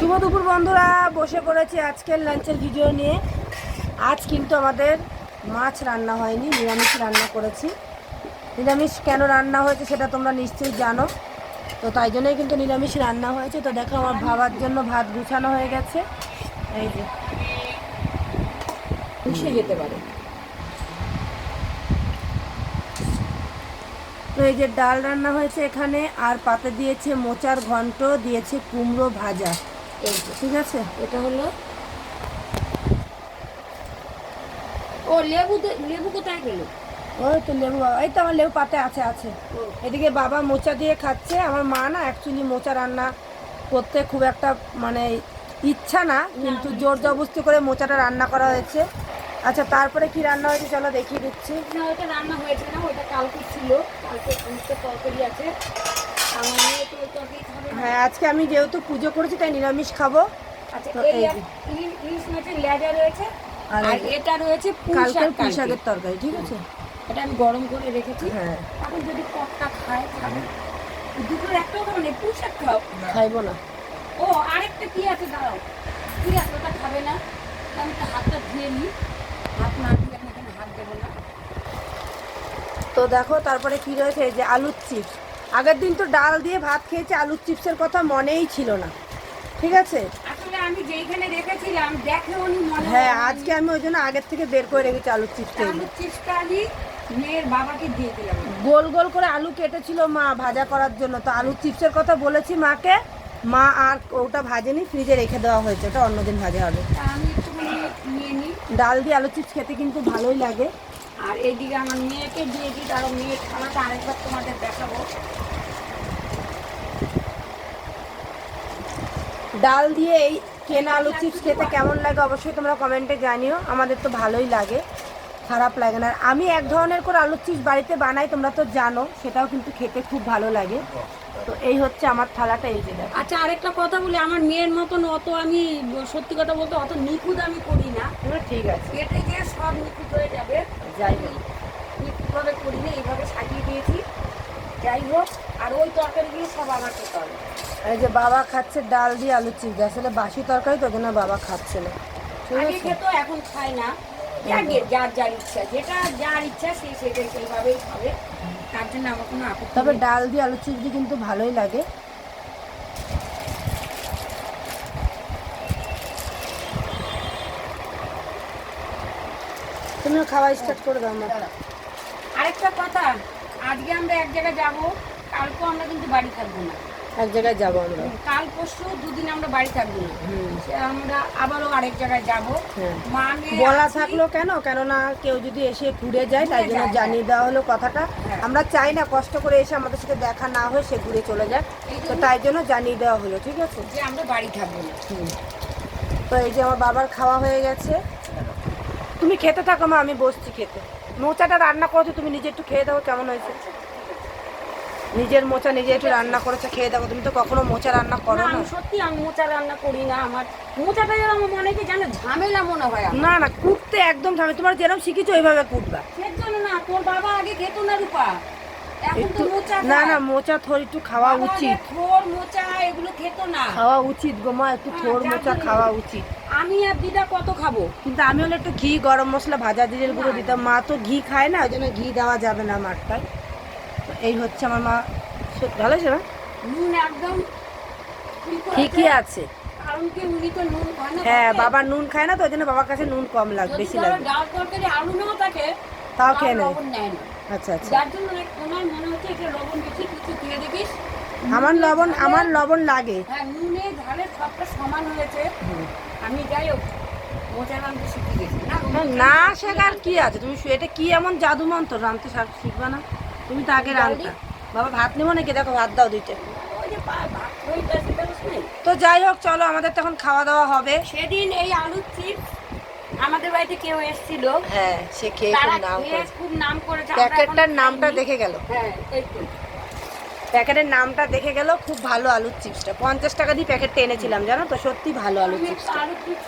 শুভ দুপুর, বন্ধুরা। বসে পড়েছি আজকের লাঞ্চের ভিডিও নিয়ে। আজ কিন্তু আমাদের মাছ রান্না হয়নি, নিরামিষ রান্না করেছি। নিরামিষ কেন রান্না হয়েছে সেটা তোমরা নিশ্চয়ই জানো। তো তাই জন্যই কিন্তু নিরামিষ রান্না হয়েছে। তো দেখো, আমার ভাবার জন্য ভাত গুছানো হয়ে গেছে। এই যে, মিশে যেতে পারে। তো এই যে ডাল রান্না হয়েছে এখানে, আর পাতে দিয়েছে মোচার ঘন্ট, দিয়েছে কুমড়ো ভাজা। এই যে, ঠিক আছে? এটা হলো ও লেবু লেবু কোথায় গেল? ওই তো লেবু এই তো আমার লেবু পাতে আছে আছে। এদিকে বাবা মোচা দিয়ে খাচ্ছে। আমার মা না অ্যাকচুয়ালি মোচা রান্না করতে খুব একটা মানে ইচ্ছা না কিন্তু জোর জবস্তি করে মোচাটা রান্না করা হয়েছে। আচ্ছা তারপরে কি রান্না হয়েছে চলো দেখিয়ে দিচ্ছি। না ওটা রান্না হয়েছে না ওটা কালকে ছিল। কালকে তরকারি আছে। হ্যাঁ আজকে আমি যেহেতু পুজো করেছি তাই নিরামিষ খাব। আচ্ছা তো এই এই এক ইলিশ- ইলিশ মাছের লেজা রয়েছে আর এটা রয়েছে কালকের পুঁই শাকের তরকারি ঠিক আছে? এটা আমি গরম করে রেখেছি। হ্যাঁ। এখন যদি কটকা খায় খাবে দুপুর একটাও খাবে না পুঁই শাক খাও। খাইবো না। ও আরেকটা কি আছে দাঁড়াও। কি আছে ওটা খাবে না। আমি তো হাতটা ধুয়ে নিই। হাত না ধুয়ে আমি এখানে হাত দেবো না। তো দেখো তারপরে কি রয়েছে এই যে আলুর চিপস। আগের দিন তো ডাল দিয়ে ভাত খেয়েছে আলুর চিপসের কথা মনেই ছিল না। ঠিক আছে? আমি যেইখানে রেখেছিলাম দেখে উনি মনে হ্যাঁ আজকে আমি ওই জন্য আগের থেকে বের করে রেখেছি আলুর চিপসটা। আলু চিপসটা আমি মেয়ের বাবাকে দিয়ে দিলাম। গোল গোল করে আলু কেটেছিল মা ভাজা করার জন্য। তো আলুর চিপসের কথা বলেছি মাকে মা আর ওটা ভাজেনি ফ্রিজে রেখে দেওয়া হয়েছে ওটা অন্যদিন ভাজা হবে। আমি নিয়ে নিই। ডাল দিয়ে আলু চিপস খেতে কিন্তু ভালোই লাগে। আর এইদিকে আমার মেয়েকে দিয়ে দিই কারণ মেয়ের খানাটা আরেকবার তোমাদের দেখাবো। ডাল দিয়ে এই কেনা আলু চিপস খেতে কেমন লাগে অবশ্যই তোমরা কমেন্টে জানিও। আমাদের তো ভালোই লাগে খারাপ লাগে না। আর আমি এক ধরনের করে আলুর চিপস বাড়িতে বানাই তোমরা তো জানো সেটাও কিন্তু খেতে খুব ভালো লাগে। তো এই হচ্ছে আমার থালাটা এই যে আচ্ছা আরেকটা কথা বলি আমার মেয়ের মতন অত আমি সত্যি কথা বলতে অত নিখুঁত আমি করি না। ঠিক আছে। কেটে গিয়ে সব নিখুঁত হয়ে যাবে। যাই নিখুঁতভাবে করি না এইভাবে সাজিয়ে দিয়েছি। যাই হোক আর ওই তরকারিগুলো সব আমার খেতে হবে এই যে বাবা খাচ্ছে ডাল দিয়ে আলু চিপস। আসলে বাসি তরকারি তো জন্য বাবা খাচ্ছে না। আগে খেতো এখন খায় না। যাকে যার যার ইচ্ছা যেটা যার ইচ্ছা সে সেটাই সেইভাবেই খাবে। তার জন্য আমার কোনো আপত্তি তবে ডাল দিয়ে আলু দিয়ে কিন্তু ভালোই লাগে। তুমিও খাওয়া স্টার্ট করে দাও আমার আরেকটা কথা আজকে আমরা এক জায়গায় যাব কালকেও আমরা কিন্তু বাড়ি থাকব না। এক জায়গায় যাব আমরা। কাল পরশু দুদিন আমরা বাড়ি থাকব না। আমরা আবারও আরেক জায়গায় যাব। হ্যাঁ। মা বলা থাকল কেন? কেননা কেউ যদি এসে ঘুরে যায় তাই জন্য জানিয়ে দেওয়া হলো কথাটা। হ্যাঁ। আমরা চাই না কষ্ট করে এসে আমাদের সাথে দেখা না হয়ে সে ঘুরে চলে যায় তো তাই জন্য জানিয়ে দেওয়া হলো ঠিক আছে? যে আমরা বাড়ি থাকব না। হুম। তো এই যে আমার বাবার খাওয়া হয়ে গেছে। তুমি খেতে থাকো মা আমি বসছি খেতে। মোচাটা রান্না করেছ তুমি নিজে একটু খেয়ে দেখো কেমন হয়েছে। নিজের মোচা নিজে একটু রান্না করেছ খেয়ে দেখো। তুমি তো কখনো মোচা রান্না করো না, সত্যি আমি মোচা রান্না করি না আমার। মোচাটা যেরকম মনে হয় যেন ঝামেলা মনে হয় না না কুটতে একদম ঝামেলা। তোমার যেরকম শিখেছো ওইভাবে কুটবা। সেজন্য জন্য না তোর বাবা আগে খেতো না রূপা। একটু না। না মোচা থোর একটু খাওয়া উচিত। থোর মোচা এগুলো খেত না। খাওয়া উচিত গো মা একটু হ্যাঁ, থোর মোচা খাওয়া উচিত। আমি আর দিদা কত খাব? কিন্তু আমি হলে একটু ঘি গরম মশলা ভাজা জিরের গুঁড়ো দিতাম। মা তো ঘি খায় না ওই জন্য ঘি দেওয়া যাবে না মারটায় এই হচ্ছে আমার মা। ভালো আছে না নুন একদম ঠিকই আছে। হ্যাঁ। বাবা নুন খায় না তো ওই জন্য বাবার কাছে নুন কম লাগবে বেশি লাগবে তাও খেয়ে নেয় আচ্ছা আচ্ছা। যার জন্য ওনার মনে হচ্ছে এটা লবণ বেশি কিছু দিয়ে দেখিস। আমার লবণ আমার লবণ লাগে। হ্যাঁ নুনে ঝালে সবটা সমান হয়েছে। আমি যাই হোক না শেখার কি আছে? তুমি এটা কি এমন জাদু মন্ত্র? রাঁধতে শিখবে না? তুমি তো আগে রান্তা বাবা ভাত নেব নাকি? দেখো ভাত দাও দুইটা? তো যাই হোক চলো আমাদের তখন খাওয়া দাওয়া হবে। সেদিন এই আলুর চিপস আমাদের বাড়িতে কেউ এসেছিল। হ্যাঁ সে খেয়ে খুব নাম করেছে। খুব নাম করেছে প্যাকেটটার নামটা দেখে গেল। হ্যাঁ এই তো। প্যাকেটের নামটা দেখে গেল খুব ভালো আলুর চিপসটা। পঞ্চাশ টাকা দিয়ে প্যাকেটটা এনেছিলাম জানো তো? সত্যি ভালো আলুর চিপসটা। চিপস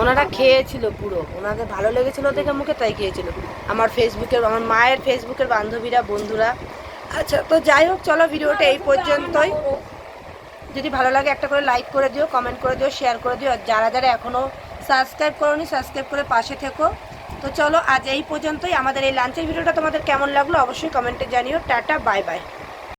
ওনারা খেয়েছিল পুরো। ওনাদের ভালো লেগেছিল দেখে মুখে তাই খেয়েছিল। আমার ফেসবুকের আমার মায়ের ফেসবুকের বান্ধবীরা বন্ধুরা। আচ্ছা তো যাই হোক চলো ভিডিওটা এই পর্যন্তই। যদি ভালো লাগে একটা করে লাইক করে দিও কমেন্ট করে দিও শেয়ার করে দিও। যারা যারা এখনও সাবস্ক্রাইব করোনি সাবস্ক্রাইব করে পাশে থেকো। তো চলো আজ এই পর্যন্তই। আমাদের এই লাঞ্চের ভিডিওটা তোমাদের কেমন লাগল অবশ্যই কমেন্টে জানিও। Tata bye bye